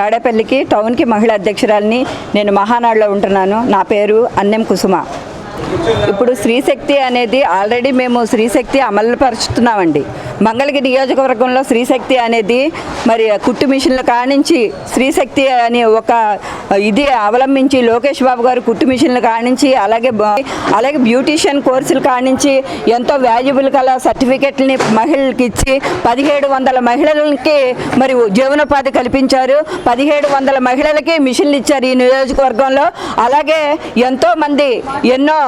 తాడేపల్లికి టౌన్కి మహిళా అధ్యక్షురాలని నేను మహానాడులో ఉంటున్నాను. నా పేరు అన్నెం కుసుమ. ఇప్పుడు స్త్రీశక్తి అనేది ఆల్రెడీ మేము స్త్రీశక్తి అమలుపరుచుతున్నామండి. మంగళగిరి నియోజకవర్గంలో స్త్రీశక్తి అనేది మరి కుట్టు మిషన్ల కానించి స్త్రీశక్తి అని ఒక ఇది అవలంబించి లోకేష్ బాబు గారు కుట్టు మిషన్లు కానించి అలాగే అలాగే బ్యూటీషియన్ కోర్సులు కానించి ఎంతో వాల్యుబుల్ గల సర్టిఫికెట్లని మహిళలకి ఇచ్చి పదిహేడు వందల మహిళలకి మరి జీవనోపాధి కల్పించారు. పదిహేడు వందల మహిళలకి మిషన్లు ఇచ్చారు ఈ నియోజకవర్గంలో. అలాగే ఎంతో మంది ఎన్నో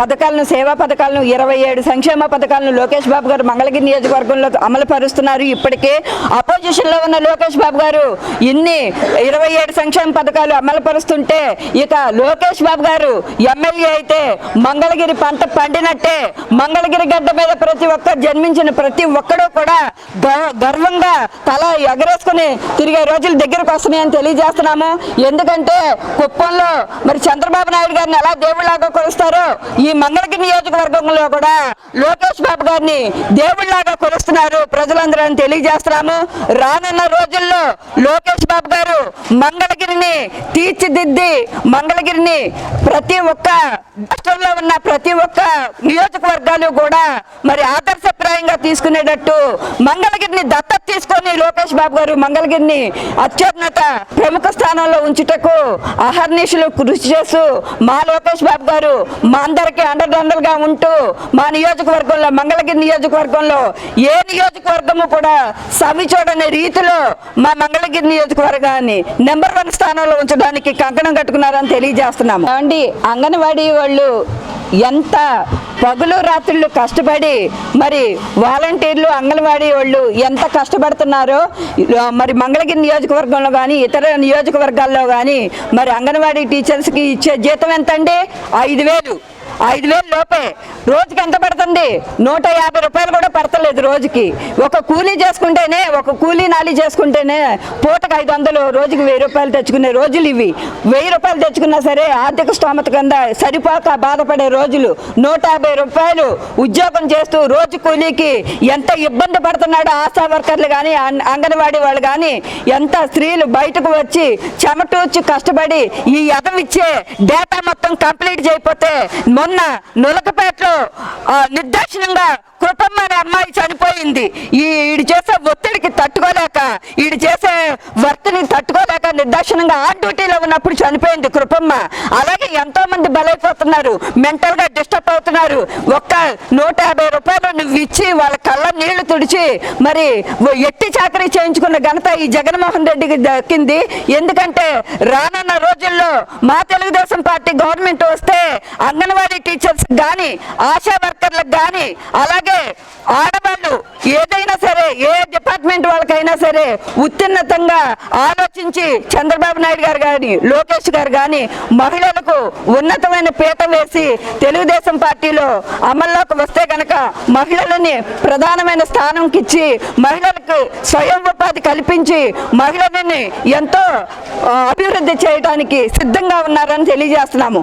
పథకాలను సేవా పథకాలను ఇరవై ఏడు సంక్షేమ పథకాలను లోకేష్ బాబు గారు మంగళగిరి నియోజకవర్గంలో అమలు పరుస్తున్నారు ఇప్పటికే అపోజిషన్లో ఉన్న లోకేష్ బాబు గారు ఇన్ని ఇరవై ఏడు సంక్షేమ పథకాలు అమలు పరుస్తుంటే ఇక లోకేష్ బాబు గారు ఎమ్మెల్యే అయితే మంగళగిరి పంట పండినట్టే మంగళగిరి గడ్డ మీద ప్రతి ఒక్కరు జన్మించిన ప్రతి ఒక్కడూ కూడా గ- గర్వంగా తల ఎగరేసుకుని తిరిగే రోజులు దగ్గరకు వస్తున్నాయని తెలియజేస్తున్నాము. ఎందుకంటే కుప్పంలో మరి చంద్రబాబు నాయుడు గారిని ఎలా దేవుళ్ళాగా కొలుస్తారో ఈ మంగళగిరి నియోజకవర్గంలో కూడా లోకేష్ బాబు గారిని దేవుళ్ళాగా కొలుస్తున్నారు. ప్రజలందరూ తెలియజేస్తున్నాము. రానున్న రోజుల్లో లోకేష్ బాబు గారు మంగళగిరిని తీర్చిదిద్ది మంగళగిరిని ప్రతి ఒక్క రాష్ట్రంలో ఉన్న ప్రతి ఒక్క నియోజకవర్గాలు కూడా మరి ఆదర్శప్రాయంగా తీసుకునేటట్టు మంగళగిరిని దత్తత తీసుకొని లోకేష్ బాబు గారు మంగళగిరిని అత్యున్నత ప్రముఖ స్థానంలో ఉంచుటకు అహర్నిశలు కృషి చేస్తూ మా లోకేష్ బాబు గారు మా అందరికీ అండదండలుగా ఉంటూ మా నియోజకవర్గంలో మంగళగిరి నియోజకవర్గంలో ఏ నియోజకవర్గము కూడా సవి చూడని రీతిలో మా మంగళగిరి నియోజకవర్గాన్ని నెంబర్ వన్ స్థానంలో ఉంచడానికి కంకణం కట్టుకున్నారని తెలియజేస్తున్నాము. అండి అంగన్వాడీ వాళ్ళు ఎంత పగులు రాత్రులు కష్టపడి మరి వాలంటీర్లు అంగన్వాడీ వాళ్ళు ఎంత కష్టపడుతున్నారో మరి మంగళగిరి నియోజకవర్గంలో కానీ ఇతర నియోజకవర్గాల్లో కానీ మరి అంగన్వాడీ టీచర్స్కి ఇచ్చే జీతం ఎంత అండి ఐదు వేలు. ఐదు వేలు లోపే. రోజుకి ఎంత పడుతుంది? నూట యాభై రూపాయలు కూడా పడతలేదు రోజుకి. ఒక కూలీ చేసుకుంటేనే ఒక కూలీ నాలి చేసుకుంటేనే పూటకు ఐదు వందలు రోజుకి వెయ్యి రూపాయలు తెచ్చుకునే రోజులు ఇవి. వెయ్యి రూపాయలు తెచ్చుకున్నా సరే ఆర్థిక స్తోమత కింద సరిపోక బాధపడే రోజులు. నూట యాభై రూపాయలు ఉద్యోగం చేస్తూ రోజు కూలీకి ఎంత ఇబ్బంది పడుతున్నాడో ఆశా వర్కర్లు కానీ అంగన్వాడీ వాళ్ళు కానీ ఎంత స్త్రీలు బయటకు వచ్చి చెమటూర్చి కష్టపడి ఈ ఎదవిచ్చే డేటా మొత్తం కంప్లీట్ చేయకపోతే ఉన్న నులకపేటలో నిర్దేశనంగా నిర్దాక్షిణ్యంగా కృపమ్మ అనే అమ్మాయి చనిపోయింది. ఈ ఈడు చేసే ఒత్తిడికి తట్టుకోలేక ఈడు చేసే వర్తిని తట్టుకో నిర్దాక్షిణంగా ఆ డ్యూటీలో ఉన్నప్పుడు చనిపోయింది కృపమ్మ. అలాగే ఎంతో మంది బలైపోతున్నారు మెంటల్గా డిస్టర్బ్ అవుతున్నారు. ఒక్క నూట యాభై రూపాయలు నువ్వు ఇచ్చి వాళ్ళ కళ్ళ నీళ్ళు తుడిచి మరి ఓ ఎట్టి చాకరీ చేయించుకున్న ఘనత ఈ జగన్మోహన్ రెడ్డికి దక్కింది. ఎందుకంటే రానున్న రోజుల్లో మా తెలుగుదేశం పార్టీ గవర్నమెంట్ వస్తే అంగన్వాడీ టీచర్స్ కానీ ఆశా వర్కర్లకు కానీ అలాగే ఆడవాళ్ళు ఏదైనా సరే ఏ డిపార్ట్మెంట్ వాళ్ళకైనా సరే ఉత్తీర్ణతంగా ఆలోచించి చంద్ర చంద్రబాబు నాయుడు గారు కానీ లోకేష్ గారు కానీ మహిళలకు ఉన్నతమైన పీట వేసి తెలుగుదేశం పార్టీలో అమల్లోకి వస్తే గనక మహిళలని ప్రధానమైన స్థానంకి ఇచ్చి మహిళలకు స్వయం ఉపాధి కల్పించి మహిళలని ఎంతో అభివృద్ధి చేయడానికి సిద్ధంగా ఉన్నారని తెలియజేస్తున్నాము.